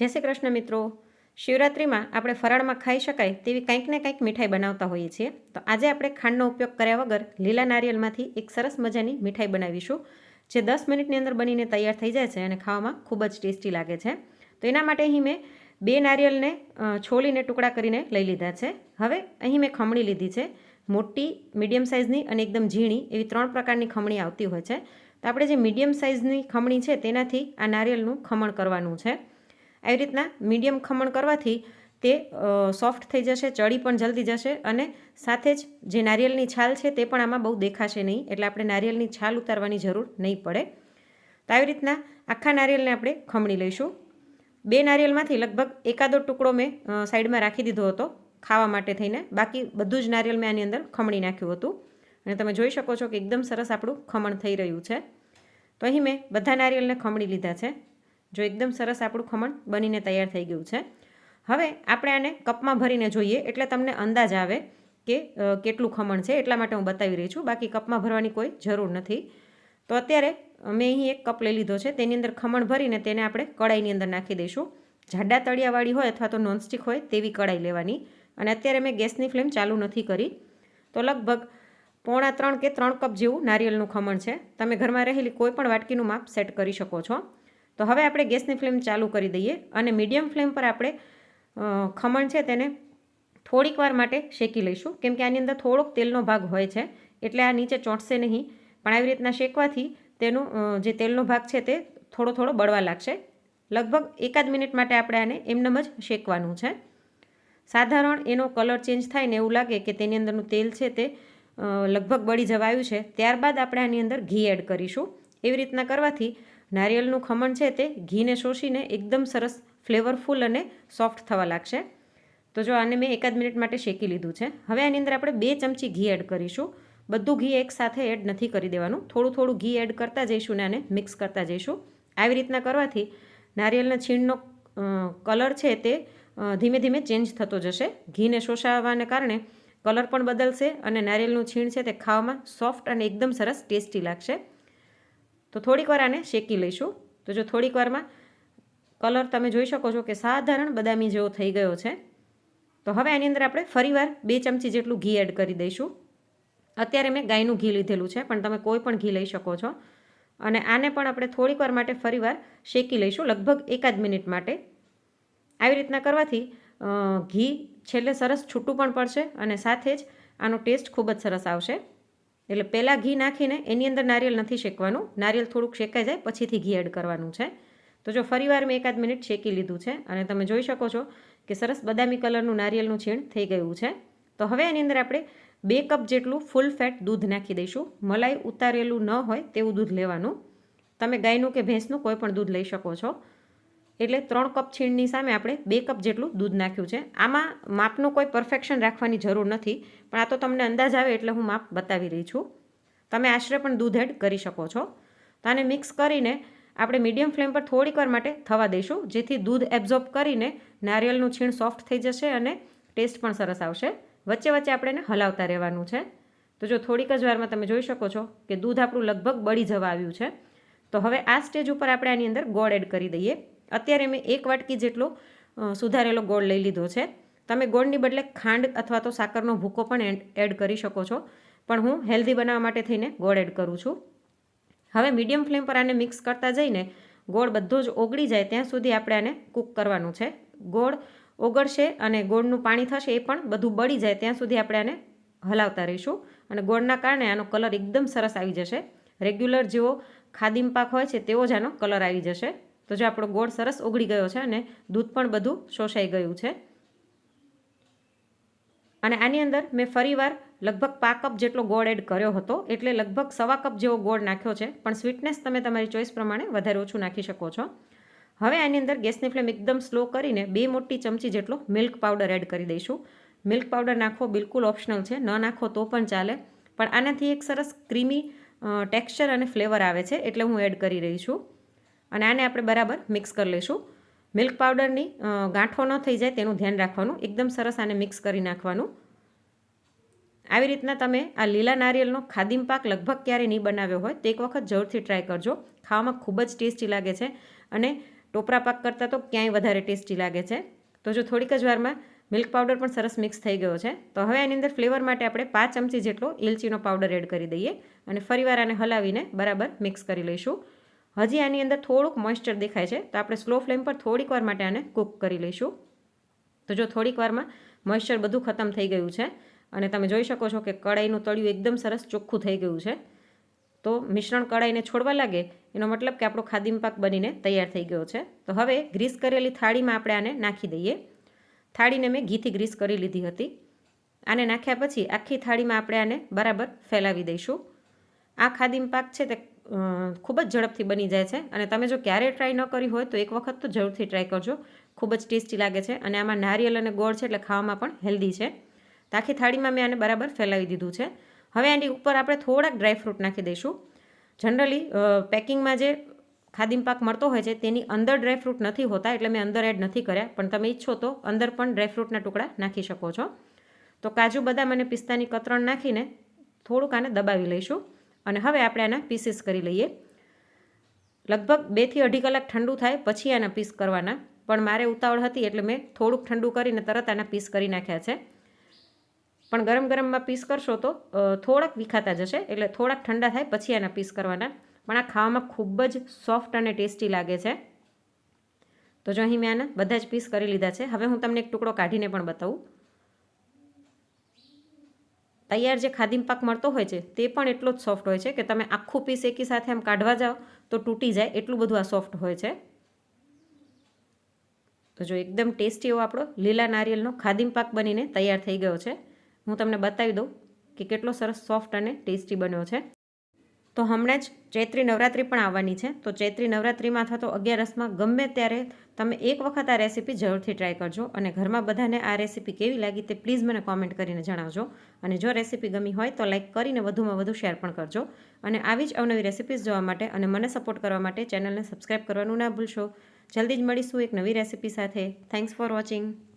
જય શ્રી કૃષ્ણ મિત્રો. શિવરાત્રિમાં આપણે ફરાળમાં ખાઈ શકાય તેવી કંઈક ને કંઈક મીઠાઈ બનાવતા હોઈએ છીએ. તો આજે આપણે ખાંડનો ઉપયોગ કર્યા વગર લીલા નારિયેલમાંથી એક સરસ મજાની મીઠાઈ બનાવીશું, જે દસ મિનિટની અંદર બનીને તૈયાર થઈ જાય છે અને ખાવામાં ખૂબ જ ટેસ્ટી લાગે છે. તો એના માટે અહીં મેં બે નારિયેલને છોલીને ટુકડા કરીને લઈ લીધા છે. હવે અહીં મેં ખમણી લીધી છે. મોટી, મીડિયમ સાઇઝની અને એકદમ ઝીણી એવી ત્રણ પ્રકારની ખમણી આવતી હોય છે. તો આપણે જે મીડિયમ સાઇઝની ખમણી છે તેનાથી આ નારિયેળનું ખમણ કરવાનું છે. આવી રીતના મીડિયમ ખમણ કરવાથી તે સોફ્ટ થઈ જશે, ચડી પણ જલ્દી જશે અને સાથે જ જે નારિયેળની છાલ છે તે પણ આમાં બહુ દેખાશે નહીં, એટલે આપણે નારિયેળની છાલ ઉતારવાની જરૂર નહીં પડે. તો આવી રીતના આખા નારિયેળને આપણે ખમણી લઈશું. બે નારિયેળમાંથી લગભગ એકાદો ટુકડો મેં સાઈડમાં રાખી દીધો હતો ખાવા માટે થઈને. બાકી બધું જ નારિયેળ મેં આની અંદર ખમણી નાખ્યું હતું. અને તમે જોઈ શકો છો કે એકદમ સરસ આપણું ખમણ થઈ રહ્યું છે. તો અહીં મેં બધા નારિયેળને ખમણી લીધા છે. જો એકદમ સરસ આપણું ખમણ બનીને તૈયાર થઈ ગયું છે. હવે આપણે આને કપમાં ભરીને જોઈએ, એટલે તમને અંદાજ આવે કે કેટલું ખમણ છે, એટલા માટે હું બતાવી રહી છું. બાકી કપમાં ભરવાની કોઈ જરૂર નથી. તો અત્યારે મેં અહીં એક કપ લઈ લીધો છે. તેની અંદર ખમણ ભરીને તેને આપણે કડાઈની અંદર નાખી દઈશું. જાડા તળિયાવાળી હોય અથવા તો નોનસ્ટિક હોય તેવી કડાઈ લેવાની. અને અત્યારે મેં ગેસની ફ્લેમ ચાલુ નથી કરી. તો લગભગ પોણા ત્રણ કે ત્રણ કપ જેવું નારિયેળનું ખમણ છે. તમે ઘરમાં રહેલી કોઈ પણ વાટકીનું માપ સેટ કરી શકો છો. તો હવે આપણે ગેસની ફ્લેમ ચાલુ કરી દઈએ અને મીડિયમ ફ્લેમ પર આપણે ખમણ છે તેને થોડીક વાર માટે શેકી લઈશું. કેમ કે આની અંદર થોડોક તેલનો ભાગ હોય છે, એટલે આ નીચે ચોંટશે નહીં. પણ આવી રીતના શેકવાથી તેનું જે તેલનો ભાગ છે તે થોડો થોડો બળવા લાગશે. લગભગ એકાદ મિનિટ માટે આપણે આને એમનેમ જ શેકવાનું છે. સાધારણ એનો કલર ચેન્જ થાય ને એવું લાગે કે તેની અંદરનું તેલ છે તે લગભગ બળી જવાયું છે. ત્યારબાદ આપણે આની અંદર ઘી એડ કરીશું. એવી રીતના કરવાથી નારિયેળનું ખમણ છે તે ઘીને શોષીને એકદમ સરસ ફ્લેવરફુલ અને સોફ્ટ થવા લાગશે. તો જો આને મેં એકાદ મિનિટ માટે શેકી લીધું છે. હવે આની અંદર આપણે બે ચમચી ઘી એડ કરીશું. બધું ઘી એકસાથે એડ નથી કરી દેવાનું. થોડું થોડું ઘી એડ કરતા જઈશું ને આને મિક્સ કરતા જઈશું. આવી રીતના કરવાથી નારિયેળના છીણનો કલર છે તે ધીમે ધીમે ચેન્જ થતો જશે. ઘીને શોષાવાને કારણે કલર પણ બદલશે અને નારિયેળનું છીણ છે તે ખાવામાં સોફ્ટ અને એકદમ સરસ ટેસ્ટી લાગશે. તો થોડીક વાર આને શેકી લઈશું. તો જો થોડીક વારમાં કલર તમે જોઈ શકો છો કે સાધારણ બદામી જેવો થઈ ગયો છે. તો હવે આની અંદર આપણે ફરીવાર બે ચમચી જેટલું ઘી એડ કરી દઈશું. અત્યારે મેં ગાયનું ઘી લીધેલું છે, પણ તમે કોઈ પણ ઘી લઈ શકો છો. અને આને પણ આપણે થોડીક વાર માટે ફરીવાર શેકી લઈશું, લગભગ એકાદ મિનિટ માટે. આવી રીતના કરવાથી ઘી છેલ્લે સરસ છૂટું પણ પડશે અને સાથે જ આનો ટેસ્ટ ખૂબ જ સરસ આવશે. એટલે પહેલાં ઘી નાખીને એની અંદર નારિયેળ નથી શેકવાનું. નારિયેળ થોડુંક શેકાઈ જાય, પછીથી ઘી એડ કરવાનું છે. તો જો ફરીવાર મેં એકાદ મિનિટ શેકી લીધું છે અને તમે જોઈ શકો છો કે સરસ બદામી કલરનું નારિયેળનું છીણ થઈ ગયું છે. તો હવે એની અંદર આપણે બે કપ જેટલું ફૂલ ફેટ દૂધ નાખી દઈશું. મલાઈ ઉતારેલું ન હોય તેવું દૂધ લેવાનું. તમે ગાયનું કે ભેંસનું કોઈ પણ દૂધ લઈ શકો છો. એટલે ત્રણ કપ છીણની સામે આપણે બે કપ જેટલું દૂધ નાખ્યું છે. આમાં માપનું કોઈ પરફેક્શન રાખવાની જરૂર નથી, પણ આ તો તમને અંદાજ આવે એટલે હું માપ બતાવી રહી છું. તમે આશરે પણ દૂધ એડ કરી શકો છો. તો આને મિક્સ કરીને આપણે મીડિયમ ફ્લેમ પર થોડીક વાર માટે થવા દઈશું, જેથી દૂધ એબ્ઝોર્બ કરીને નારિયેળનું છીણ સોફ્ટ થઈ જશે અને ટેસ્ટ પણ સરસ આવશે. વચ્ચે વચ્ચે આપણે એને હલાવતા રહેવાનું છે. તો જો થોડીક જ વારમાં તમે જોઈ શકો છો કે દૂધ આપણું લગભગ બળી જવા આવ્યું છે. તો હવે આ સ્ટેજ ઉપર આપણે આની અંદર ગોળ એડ કરી દઈએ. અત્યારે મેં એક વાટકી જેટલો સુધારેલો ગોળ લઈ લીધો છે. તમે ગોળની બદલે ખાંડ અથવા તો સાકરનો ભૂકો પણ એડ કરી શકો છો. પણ હું હેલ્ધી બનાવવા માટે થઈને ગોળ એડ કરું છું. હવે મીડિયમ ફ્લેમ પર આને મિક્સ કરતા જઈને ગોળ બધો જ ઓગળી જાય ત્યાં સુધી આપણે આને કૂક કરવાનું છે. ગોળ ઓગળશે અને ગોળનું પાણી થશે એ પણ બધું બળી જાય ત્યાં સુધી આપણે આને હલાવતા રહીશું. અને ગોળના કારણે આનો કલર એકદમ સરસ આવી જશે. રેગ્યુલર જેવો ખાદીમ પાક હોય છે તેવો જ આનો કલર આવી જશે. તો જો આપણો ગોળ સરસ ઓગળી ગયો છે અને દૂધ પણ બધું શોષાઈ ગયું છે. અને આની અંદર મેં ફરીવાર લગભગ પા કપ જેટલો ગોળ એડ કર્યો હતો, એટલે લગભગ સવા કપ જેવો ગોળ નાખ્યો છે, પણ સ્વીટનેસ તમે તમારી ચોઈસ પ્રમાણે વધારે ઓછું નાખી શકો છો. હવે આની અંદર ગેસની ફ્લેમ એકદમ સ્લો કરીને બે મોટી ચમચી જેટલો મિલ્ક પાવડર એડ કરી દઈશું. મિલ્ક પાવડર નાખવો બિલકુલ ઓપ્શનલ છે, ન નાખો તો પણ ચાલે, પણ આનાથી એક સરસ ક્રીમી ટેક્સચર અને ફ્લેવર આવે છે, એટલે હું એડ કરી રહી છું. અને આને આપણે બરાબર મિક્સ કરી લઈશું. મિલ્ક પાવડરની ગાંઠો ન થઈ જાય તેનું ધ્યાન રાખવાનું. એકદમ સરસ આને મિક્સ કરી નાખવાનું. આવી રીતના તમે આ લીલા નારિયેળનો ખાદીમ પાક લગભગ ક્યારેય નહીં બનાવ્યો હોય તો એક વખત જરૂરથી ટ્રાય કરજો. ખાવામાં ખૂબ જ ટેસ્ટી લાગે છે અને ટોપરા પાક કરતાં તો ક્યાંય વધારે ટેસ્ટી લાગે છે. તો જો થોડીક જ વારમાં મિલ્ક પાવડર પણ સરસ મિક્સ થઈ ગયો છે. તો હવે આની અંદર ફ્લેવર માટે આપણે પાંચ ચમચી જેટલો ઇલચીનો પાવડર એડ કરી દઈએ અને ફરીવાર આને હલાવીને બરાબર મિક્સ કરી લઈશું. હજી આની અંદર થોડુંક મોઇસ્ચર દેખાય છે, તો આપણે સ્લો ફ્લેમ પર થોડીક વાર માટે આને કૂક કરી લઈશું. તો જો થોડીક વારમાં મોઇસ્ચર બધું ખતમ થઈ ગયું છે, અને તમે જોઈ શકો છો કે કડાઈનું તળિયું એકદમ સરસ ચોખ્ખું થઈ ગયું છે, તો મિશ્રણ કડાઈને છોડવા લાગે, એનો મતલબ કે આપણો ખાદીમ પાક બનીને તૈયાર થઈ ગયો છે. તો હવે ગ્રીસ કરેલી થાળીમાં આપણે આને નાખી દઈએ. થાળીને મેં ઘીથી ગ્રીસ કરી લીધી હતી. આને નાખ્યા પછી આખી થાળીમાં આપણે આને બરાબર ફેલાવી દઈશું. આ ખાદીમ પાક છે તે ખૂબ જ ઝડપથી બની જાય છે. અને તમે જો ક્યારેય ટ્રાય ન કરી હોય તો એક વખત તો જરૂરથી ટ્રાય કરજો. ખૂબ જ ટેસ્ટી લાગે છે અને આમાં નારિયેલ અને ગોળ છે એટલે ખાવામાં પણ હેલ્ધી છે. તાખી થાળીમાં મેં આને બરાબર ફેલાવી દીધું છે. હવે આની ઉપર આપણે થોડાક ડ્રાયફ્રૂટ નાખી દઈશું. જનરલી પેકિંગમાં જે ખાદીમ પાક મળતો હોય છે તેની અંદર ડ્રાયફ્રૂટ નથી હોતા એટલે મેં અંદર એડ નથી કર્યા. પણ તમે ઈચ્છો તો અંદર પણ ડ્રાયફ્રૂટના ટુકડા નાખી શકો છો. તો કાજુ, બદામ અને પિસ્તાની કતરણ નાખીને થોડુંક આને દબાવી લઈશું. અને હવે આપણે આના પીસીસ કરી લઈએ. લગભગ બેથી અઢી કલાક ઠંડુ થાય પછી આના પીસ કરવાના. પણ મારે ઉતાવળ હતી એટલે મેં થોડુંક ઠંડુ કરીને તરત આના પીસ કરી નાખ્યા છે. પણ ગરમ ગરમમાં પીસ કરશો તો થોડાક વિખાતા જશે એટલે થોડાક ઠંડા થાય પછી આના પીસ કરવાના. પણ આ ખાવામાં ખૂબ જ સોફ્ટ અને ટેસ્ટી લાગે છે. તો જો અહીં મેં આના બધા જ પીસ કરી લીધા છે. હવે હું તમને એક ટુકડો કાઢીને પણ બતાવું. તૈયાર જે ખાદીમ પાક મળતો હોય છે, તે પણ એટલો જ સોફ્ટ હોય છે કે તમે આખું પીસ એકી સાથે આમ કાઢવા જાઓ તો તૂટી જાય, એટલું બધું આ સોફ્ટ હોય છે. તો જો એકદમ ટેસ્ટી એવો આપણો લીલા નારિયેલનો ખાદીમ પાક બનીને તૈયાર થઈ ગયો છે. હું તમને બતાવી દઉં કે કેટલો સરસ સોફ્ટ અને ટેસ્ટી બન્યો છે. તો હમણાં જ ચૈત્રી નવરાત્રિ પણ આવવાની છે, તો ચૈત્રી નવરાત્રિમાં અથવા તો અગિયારસમાં ગમે ત્યારે તમે એક વખત આ રેસીપી જરૂરથી ટ્રાય કરજો અને ઘરમાં બધાને આ રેસીપી કેવી લાગી તે પ્લીઝ મને કોમેન્ટ કરીને જણાવજો. અને જો રેસીપી ગમી હોય તો લાઇક કરીને વધુમાં વધુ શેર પણ કરજો. અને આવી જ અવનવી રેસીપીઝ જોવા માટે અને મને સપોર્ટ કરવા માટે ચેનલને સબસ્ક્રાઈબ કરવાનું ના ભૂલશો. જલ્દી જ મળીશું એક નવી રેસીપી સાથે. Thanks for watching